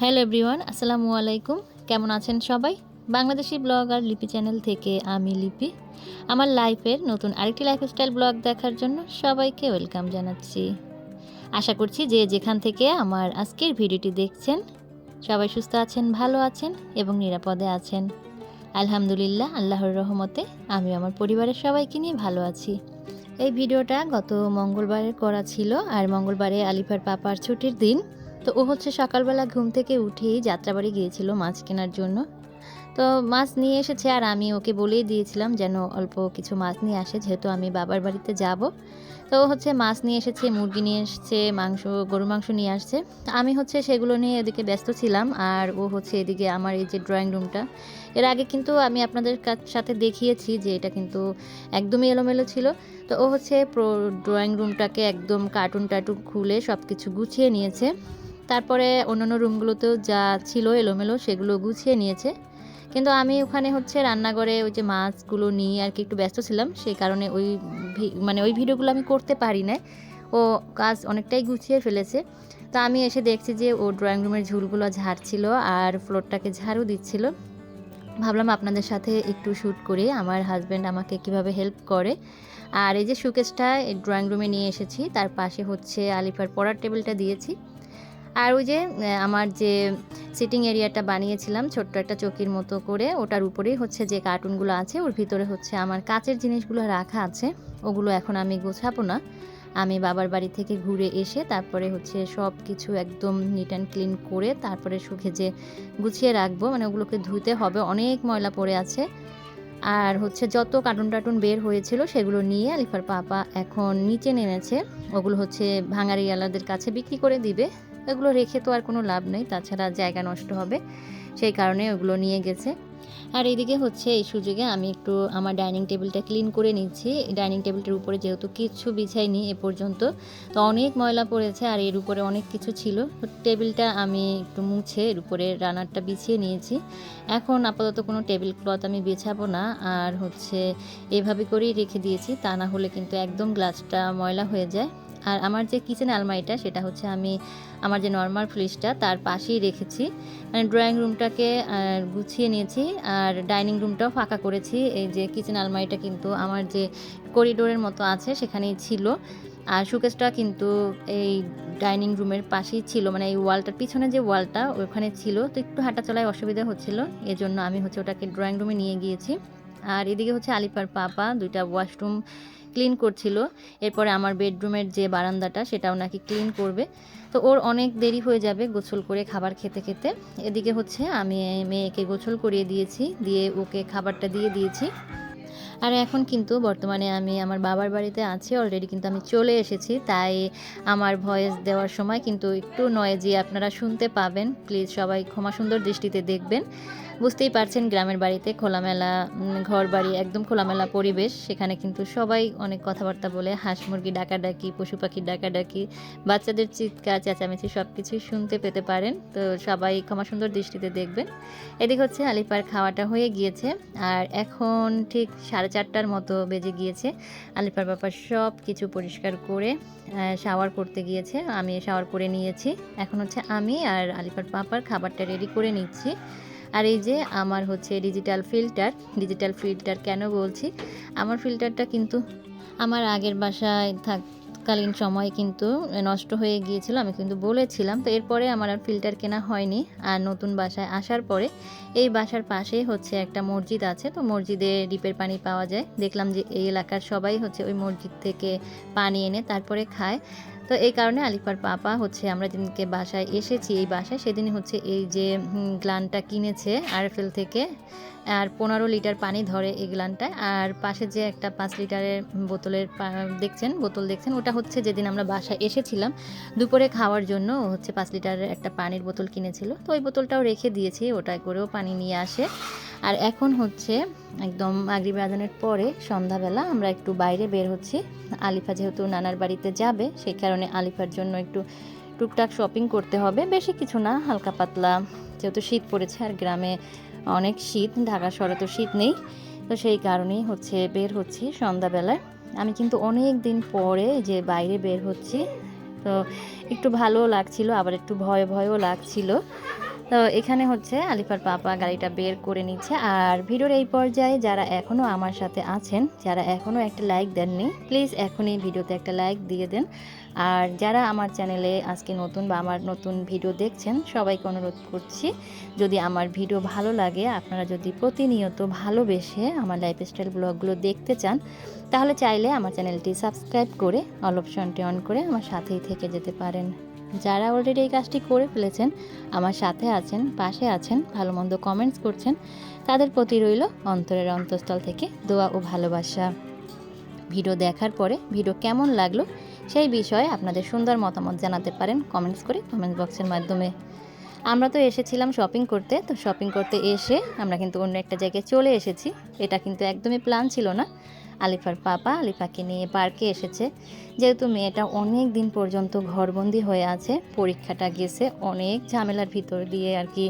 Hello everyone আসসালামু আলাইকুম। কেমন আছেন সবাই? বাংলাদেশি ব্লগ আর লিপি চ্যানেল থেকে আমি লিপি। আমার লাইফের নতুন আরেকটি লাইফস্টাইল ব্লগ দেখার জন্য সবাইকে ওয়েলকাম জানাচ্ছি। আশা করছি যে যেখান থেকে আমার আজকের ভিডিওটি দেখছেন, সবাই সুস্থ আছেন, ভালো আছেন এবং নিরাপদে আছেন। আলহামদুলিল্লাহ, আল্লাহর রহমতে আমি আমার পরিবারের সবাইকে নিয়ে ভালো আছি। এই ভিডিওটা গত মঙ্গলবারে করা ছিল আর মঙ্গলবারে আলিফার পাপার ছুটির দিন তো ও হচ্ছে সকালবেলা ঘুম থেকে উঠেই যাত্রাবাড়ি গিয়েছিল মাছ কেনার জন্য। তো মাছ নিয়ে এসেছে আর আমি ওকে বলেই দিয়েছিলাম যেন অল্প কিছু মাছ নিয়ে আসে, যেহেতু আমি বাবার বাড়িতে যাব। তো ও হচ্ছে মাছ নিয়ে এসেছে, মুরগি নিয়ে এসেছে, মাংস গরু মাংস নিয়ে আসছে। আমি হচ্ছে সেগুলো নিয়ে এদিকে ব্যস্ত ছিলাম আর ও হচ্ছে এদিকে আমার এই যে ড্রয়িং রুমটা এর আগে কিন্তু আমি আপনাদের সাথে দেখিয়েছি যে এটা কিন্তু একদমই এলোমেলো ছিল। তো ও হচ্ছে প্রো ড্রয়িং রুমটাকে একদম কার্টুন টার্টুন খুলে সব কিছু গুছিয়ে নিয়েছে। তারপরে অন্যান্য রুমগুলোতেও যা ছিল এলোমেলো সেগুলো গুছিয়ে নিয়েছে। কিন্তু আমি ওখানে হচ্ছে রান্নাঘরে ওই যে মাছগুলো নিয়ে আর কি একটু ব্যস্ত ছিলাম, সেই কারণে ওই মানে ওই ভিডিওগুলো আমি করতে পারি না ও কাজ অনেকটাই গুছিয়ে ফেলেছে। তো আমি এসে দেখছি যে ও ড্রয়িং রুমের ঝুলগুলো ঝাড়ছিল আর ফ্লোরটাকে ঝাড়ু দিচ্ছিল। ভাবলাম আপনাদের সাথে একটু শ্যুট করি, আমার হাজব্যান্ড আমাকে কীভাবে হেল্প করে। আর এই যে সুকেশটা ড্রয়িং রুমে নিয়ে এসেছি, তার পাশে হচ্ছে আলিফার পড়ার টেবিলটা দিয়েছি। আর ওই যে আমার যে সিটিং এরিয়াটা বানিয়েছিলাম, ছোট্ট একটা চকির মতো করে, ওটার উপরেই হচ্ছে যে কার্টুনগুলো আছে, ওর ভিতরে হচ্ছে আমার কাচের জিনিসগুলো রাখা আছে, ওগুলো এখন আমি গোছাবো না। আমি বাবার বাড়ি থেকে ঘুরে এসে তারপরে হচ্ছে সব কিছু একদম নিট অ্যান্ড ক্লিন করে তারপরে শুকে যে গুছিয়ে রাখব মানে ওগুলোকে ধুতে হবে, অনেক ময়লা পড়ে আছে। আর হচ্ছে যত কার্টুন টার্টুন বের হয়েছিল সেগুলো নিয়ে আলিফার পাপা এখন নিচে নেমেছে, ওগুলো হচ্ছে ভাঙারিওয়ালাদের কাছে বিক্রি করে দিবে। এগুলো রেখে তো আর কোনো লাভ নেই, তাছাড়া জায়গা নষ্ট হবে, সেই কারণে ওগুলো নিয়ে গেছে। আর এইদিকে হচ্ছে এই সুযোগে আমি একটু আমার ডাইনিং টেবিলটা ক্লিন করে নিচ্ছি। ডাইনিং টেবিলটার উপরে যেহেতু কিচ্ছু বিছাইনি এ পর্যন্ত, তো অনেক ময়লা পড়েছে আর এর উপরে অনেক কিছু ছিল। টেবিলটা আমি একটু মুছে এর উপরে রানারটা বিছিয়ে নিয়েছি। এখন আপাতত কোনো টেবিল ক্লথ আমি বিছাবো না, আর হচ্ছে এভাবে করেই রেখে দিয়েছি, তা না হলে কিন্তু একদম গ্লাসটা ময়লা হয়ে যায়। আর আমার যে কিচেন আলমারিটা, সেটা হচ্ছে আমি আমার যে নর্মাল ফ্রিজটা তার পাশেই রেখেছি। মানে ড্রয়িং রুমটাকে গুছিয়ে নিয়েছি আর ডাইনিং রুমটাও ফাঁকা করেছি। এই যে কিচেন আলমারিটা কিন্তু আমার যে করিডোরের মতো আছে, সেখানেই ছিল। আর শোকেসটা কিন্তু এই ডাইনিং রুমের পাশেই ছিল। মানে এই ওয়ালটার পিছনে যে ওয়ালটা ওখানে ছিল। তো একটু হাঁটা চলায় অসুবিধা হচ্ছিল। এজন্য আমি হচ্ছে ওটাকে ড্রয়িং রুমে নিয়ে গিয়েছি। আর এদিকে হচ্ছে আলিফার পাপা, দুইটা ওয়াশরুম ক্লিন করছিল। এরপরে আমার বেডরুমের যে বারান্দাটা, সেটাও নাকি ক্লিন করবে। তো ওর অনেক দেরি হয়ে যাবে গোসল করে খাবার খেতে খেতে। এদিকে হচ্ছে আমি মেয়েকে গোসল করিয়ে দিয়েছি, দিয়ে ওকে খাবারটা দিয়ে দিয়েছি। আর এখন কিন্তু বর্তমানে আমি আমার বাবার বাড়িতে আছি অলরেডি কিন্তু আমি চলে এসেছি, তাই আমার ভয়েস দেওয়ার সময় কিন্তু একটু নয়েজি আপনারা শুনতে পাবেন প্লিজ সবাই ক্ষমা সুন্দর দৃষ্টিতে দেখবেন। বুঝতেই পারছেন, গ্রামের বাড়িতে খোলামেলা ঘর বাড়ি একদম খোলামেলা পরিবেশ, সেখানে কিন্তু সবাই অনেক কথাবার্তা বলে, হাঁস মুরগি ডাকাডাকি, পশু পাখি ডাকাডাকি, বাচ্চাদের চিৎকার, চেঁচামেচি সব কিছুই শুনতে পেতে পারেন, তো সবাই ক্ষমা সুন্দর দৃষ্টিতে দেখবেন। এদিকে হচ্ছে আলিফার খাওয়াটা হয়ে গিয়েছে, আর এখন ঠিক সাড়ে চারটার মতো বেজে গিয়েছে। আলিফার বাবা সব কিছু পরিষ্কার করে শাওয়ার করতে গিয়েছে। আমি শাওয়ার করে নিয়েছি। এখন হচ্ছে আমি আর আলিফার পাপার খাবারটা রেডি করে নিচ্ছি। আর এই যে আমার হচ্ছে ডিজিটাল ফিল্টার ডিজিটাল ফিল্টার কেন বলছি? আমার ফিল্টারটা কিন্তু আমার আগের বাসায় থাককালীন সময় কিন্তু নষ্ট হয়ে গিয়েছিল, আমি কিন্তু বলেছিলাম। তো এরপরে আমার আর ফিল্টার কেনা হয়নি। আর নতুন বাসায় আসার পরে এই বাসার পাশেই হচ্ছে একটা মসজিদ আছে। তো মসজিদে ডিপের পানি পাওয়া যায়। দেখলাম যে এই এলাকার সবাই হচ্ছে ওই মসজিদ থেকে পানি এনে তারপরে খায়। তো এই কারণে আলিফার পাপা হচ্ছে, আমরা যেদিনকে বাসায় এসেছি, এই বাসায় সেদিন হচ্ছে এই যে গ্লানটা কিনেছে আরএফএল থেকে, আর পনেরো লিটার পানি ধরে এই গ্লানটায়, আর পাশে যে একটা পাঁচ লিটারের বোতলের দেখছেন, বোতল দেখছেন, ওটা হচ্ছে যেদিন আমরা বাসায় এসেছিলাম, দুপুরে খাওয়ার জন্য হচ্ছে পাঁচ লিটারের একটা পানির বোতল কিনেছিল, তো ওই বোতলটাও রেখে দিয়েছি, ওটায় করেও পানি নিয়ে আসে। আর এখন হচ্ছে একদম আগ্রিব আজানের পরে সন্ধ্যাবেলা আমরা একটু বাইরে বের হচ্ছি। আলিফা যেহেতু নানার বাড়িতে যাবে, সেই কারণে আলিফার জন্য একটু টুকটাক শপিং করতে হবে। বেশি কিছু না, হালকা পাতলা। যেহেতু শীত পড়েছে আর গ্রামে অনেক শীত, ঢাকা শহরে তো শীত নেই। তো সেই কারণেই হচ্ছে বের হচ্ছি সন্ধ্যাবেলায়। আমি কিন্তু অনেক দিন পরে যে বাইরে বের হচ্ছি। তো একটু ভালো লাগছিল, আবার একটু ভয় ভয়ও লাগছিল। তো এখানে হচ্ছে আলিফার পাপা গাড়িটা বের করে নিচ্ছে। আর ভিডিওর এই পর্যায়ে যারা এখনও আমার সাথে আছেন, যারা এখনও একটা লাইক দেননি প্লিজ এখনই ভিডিওতে একটা লাইক দিয়ে দেন। আর যারা আমার চ্যানেলে আজকে নতুন বা আমার নতুন ভিডিও দেখছেন, সবাইকে অনুরোধ করছি, যদি আমার ভিডিও ভালো লাগে, আপনারা যদি প্রতিনিয়ত ভালোবেসে আমার লাইফস্টাইল ব্লগগুলো দেখতে চান, তাহলে চাইলে আমার চ্যানেলটি সাবস্ক্রাইব করে অল অপশনটি অন করে আমার সাথেই থেকে যেতে পারেন। যারা অলরেডি এই কাজটি করে ফেলেছেন, আমার সাথে আছেন, পাশে আছেন ভালো মন্দ কমেন্টস করছেন, তাদের প্রতি রইল অন্তরের অন্তঃস্থল থেকে দোয়া ও ভালোবাসা। ভিডিও দেখার পরে ভিডিও কেমন লাগল সেই বিষয়ে আপনাদের সুন্দর মতামত জানাতে পারেন কমেন্টস করে কমেন্ট বক্সের মাধ্যমে। আমরা তো এসেছিলাম শপিং করতে, তো শপিং করতে এসে আমরা কিন্তু অন্য একটা জায়গায় চলে এসেছি। এটা কিন্তু একদমই প্ল্যান ছিল না। আলিফার পাপা আলিফাকে নিয়ে পার্কে এসেছে। যেহেতু মেয়েটা অনেক দিন পর্যন্ত ঘরবন্দি হয়ে আছে, পরীক্ষাটা গেছে, অনেক ঝামেলার ভিতর দিয়ে আর কি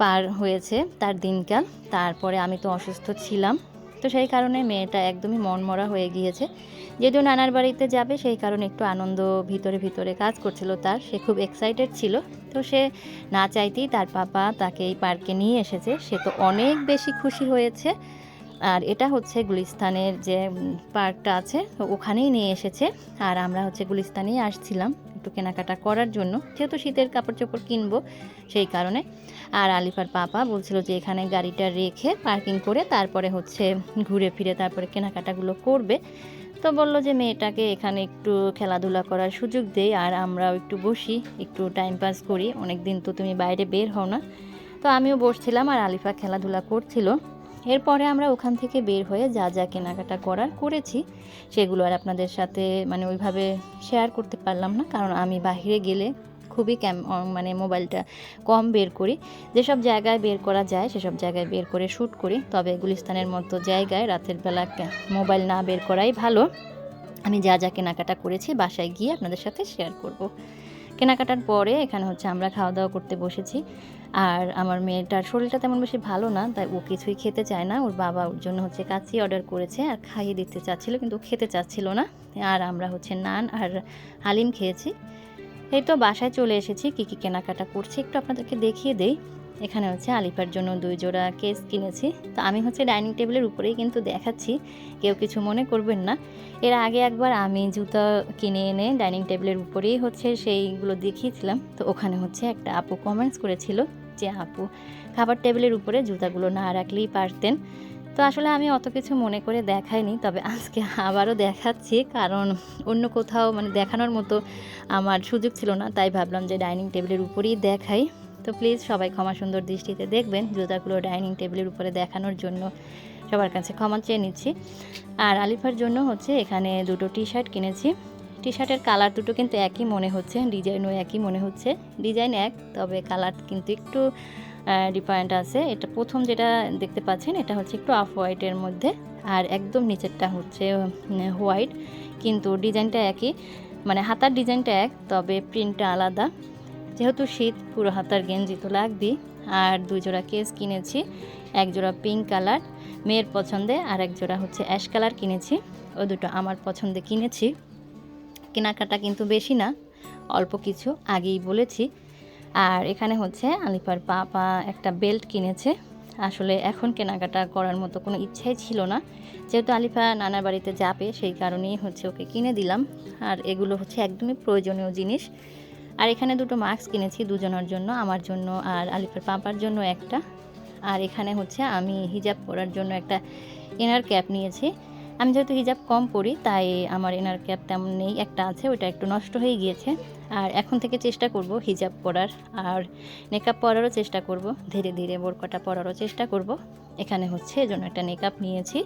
পার হয়েছে তার দিনকাল। তারপরে আমি তো অসুস্থ ছিলাম। তো সেই কারণে মেয়েটা একদমই মনমরা হয়ে গিয়েছে। যদিও নানার বাড়িতে যাবে, সেই কারণে একটু আনন্দ ভিতরে ভিতরে কাজ করছিল তার। সে খুব এক্সাইটেড ছিল। তো সে না চাইতেই তার পাপা তাকে এই পার্কে নিয়ে এসেছে। সে তো অনেক বেশি খুশি হয়েছে। আর এটা হচ্ছে গুলিস্তানের যে পার্কটা আছে ওখানেই নিয়ে এসেছে। আর আমরা হচ্ছে গুলিস্তানেই আসছিলাম একটু কেনাকাটা করার জন্য। যেহেতু শীতের কাপড় চোপড় কিনবো সেই কারণে। আর আলিফার পাপা বলছিল যে, এখানে গাড়িটা রেখে পার্কিং করে তারপরে হচ্ছে ঘুরে ফিরে তারপরে কেনাকাটাগুলো করবে। তো বলল যে, মেয়েটাকে এখানে একটু খেলাধুলা করার সুযোগ দেই আর আমরাও একটু বসি, একটু টাইম পাস করি। অনেক দিন তো তুমি বাইরে বের হও না। তো আমিও বসছিলাম আর আলিফা খেলাধুলা করছিল। এরপরে আমরা ওখান থেকে বের হয়ে যা যা কেনাকাটা করার করেছি, সেগুলো আর আপনাদের সাথে মানে ওইভাবে শেয়ার করতে পারলাম না, কারণ আমি বাইরে গেলে খুবই ক্যাম মানে মোবাইলটা কম বের করি। যেসব জায়গায় বের করা যায়, সেসব জায়গায় বের করে শ্যুট করি। তবে গুলিস্তানের মতো জায়গায় রাতের বেলা মোবাইল না বের করাই ভালো। আমি যা যা কেনাকাটা করেছি, বাসায় গিয়ে আপনাদের সাথে শেয়ার করব। কেনাকাটার পরে এখানে হচ্ছে আমরা খাওয়া দাওয়া করতে বসেছি। আর আমার মেয়েটার শরীরটা তেমন বেশি ভালো না, তাই ও কিছুই খেতে চায় না। ওর বাবা ওর জন্য হচ্ছে কাচ্চি অর্ডার করেছে আর খাইয়ে দিতে চাচ্ছিলো, কিন্তু খেতে চাচ্ছিল না। আর আমরা হচ্ছে নান আর হালিম খেয়েছি। এই তো বাসায় চলে এসেছি, কী কী কেনাকাটা করছি একটু আপনাদেরকে দেখিয়ে দেই। এখানে হচ্ছে আলিফার জন্য দুই জোড়া কেস কিনেছি। তো আমি হচ্ছে ডাইনিং টেবিলের উপরেই কিন্তু দেখাচ্ছি, কেউ কিছু মনে করবেন না। এর আগে একবার আমি জুতা কিনে এনে ডাইনিং টেবিলের উপরেই হচ্ছে সেইগুলো দেখিয়েছিলাম। তো ওখানে হচ্ছে একটা আপু কমেন্টস করেছিল যে, আপু, খাবার টেবিলের উপরে জুতাগুলো না রাখলেই পারতেন। তো আসলে আমি অত কিছু মনে করে দেখাইনি, তবে আজকে আবারও দেখাচ্ছি, কারণ অন্য কোথাও মানে দেখানোর মতো আমার সুযোগ ছিল না। তাই ভাবলাম যে ডাইনিং টেবিলের উপরেই দেখাই। তো প্লিজ সবাই ক্ষমা সুন্দর দৃষ্টিতে দেখবেন। জুতাগুলো ডাইনিং টেবিলের উপরে দেখানোর জন্য সবার কাছে ক্ষমা চেয়ে নিচ্ছি। আর আলিফার জন্য হচ্ছে এখানে দুটো টি শার্ট কিনেছি। টি শার্টের কালার দুটো কিন্তু একই মনে হচ্ছে ডিজাইনও একই মনে হচ্ছে। ডিজাইন এক, তবে কালার কিন্তু একটু ডিফারেন্ট আছে। এটা প্রথম যেটা দেখতে পাচ্ছেন, এটা হচ্ছে একটু অফ হোয়াইটের মধ্যে। আর একদম নিচেরটা হচ্ছে হোয়াইট কিন্তু ডিজাইনটা একই। মানে হাতার ডিজাইনটা এক, তবে প্রিন্টটা আলাদা। যেহেতু শীত, পুরো হাতার গেঞ্জি তো লাগবেই। আর দুই জোড়া কেস কিনেছি, এক জোড়া পিঙ্ক কালার মেয়ের পছন্দে আর এক জোড়া হচ্ছে অ্যাশ কালার কিনেছি। ও দুটো আমার পছন্দে কিনেছি। কেনাকাটা কিন্তু বেশি না, অল্প কিছু আগেই বলেছি। আর এখানে হচ্ছে আলিফার পাপা একটা বেল্ট কিনেছে। আসলে এখন কেনাকাটা করার মতো কোনো ইচ্ছাই ছিল না। যেহেতু আলিফা নানার বাড়িতে যাবে, সেই কারণেই হচ্ছে ওকে কিনে দিলাম। আর এগুলো হচ্ছে একদমই প্রয়োজনীয় জিনিস। আর এখানে দুটো মাস্ক কিনেছি দুজনের জন্য, আমার জন্য আর আলিফার পাপার জন্য একটা। আর এখানে হচ্ছে আমি হিজাব পরার জন্য একটা এনার ক্যাপ নিয়েছি। আমি যেহেতু হিজাব কম পরি, তাই আমার এনার ক্যাপ তেমন নেই, একটা আছে ওটা একটু নষ্ট হয়ে গিয়েছে। আর এখন থেকে চেষ্টা করব হিজাব পরার, আর মেকআপ পরারও চেষ্টা করব, ধীরে ধীরে বোরকাটা পরারও চেষ্টা করব। এখানে হচ্ছে এজন্য একটা মেকআপ নিয়েছি।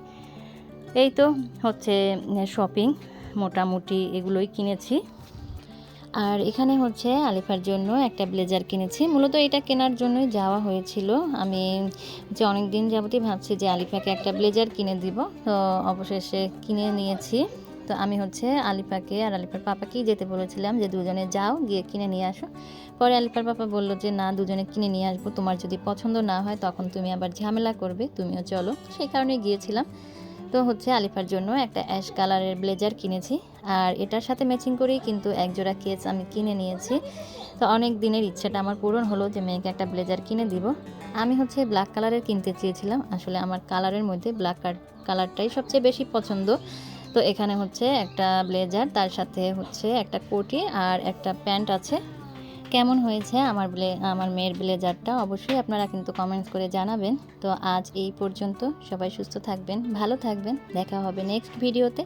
এই তো হচ্ছে শপিং মোটামুটি এগুলোই কিনেছি। আর এখানে হচ্ছে আলিফার জন্য একটা ব্লেজার কিনেছি। মূলত এটা কেনার জন্যই যাওয়া হয়েছিল। আমি যে অনেক দিন যাবতই ভাবছি যে আলিফাকে একটা ব্লেজার কিনে দিব। তো অবশেষে কিনে নিয়েছি। তো আমি হচ্ছে আলিফাকে আর আলিফার পাপাকেই যেতে বলেছিলাম যে দুজনে যাও, গিয়ে কিনে নিয়ে আসো। পরে আলিফার পাপা বলল যে, না, দুজনে কিনে নিয়ে আসব। তোমার যদি পছন্দ না হয়, তখন তুমি আবার ঝামেলা করবে, তুমিও চলো। সেই কারণে গিয়েছিলাম। তো হচ্ছে আলিফার জন্য একটা অ্যাশ কালারের ব্লেজার কিনেছি। আর এটার সাথে ম্যাচিং করেই কিন্তু এক জোড়া কেস আমি কিনে নিয়েছি। তো অনেক দিনের ইচ্ছাটা আমার পূরণ হলো যে মেয়েকে একটা ব্লেজার কিনে দিব। আমি হচ্ছে ব্ল্যাক কালারের কিনতে চেয়েছিলাম। আসলে আমার কালারের মধ্যে ব্ল্যাক কালারটাই সবচেয়ে বেশি পছন্দ। তো এখানে হচ্ছে একটা ব্লেজার, তার সাথে হচ্ছে একটা কোটি আর একটা প্যান্ট আছে। কেমন হয়েছে আমার ব্লে, আমার মেয়ের ব্লেজারটা অবশ্যই আপনারা কিন্তু কমেন্টস করে জানাবেন। তো আজ এই পর্যন্ত সবাই সুস্থ থাকবেন, ভালো থাকবেন। দেখা হবে নেক্সট ভিডিওতে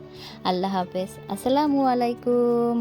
আল্লাহ হাফেজ। আসসালামু আলাইকুম।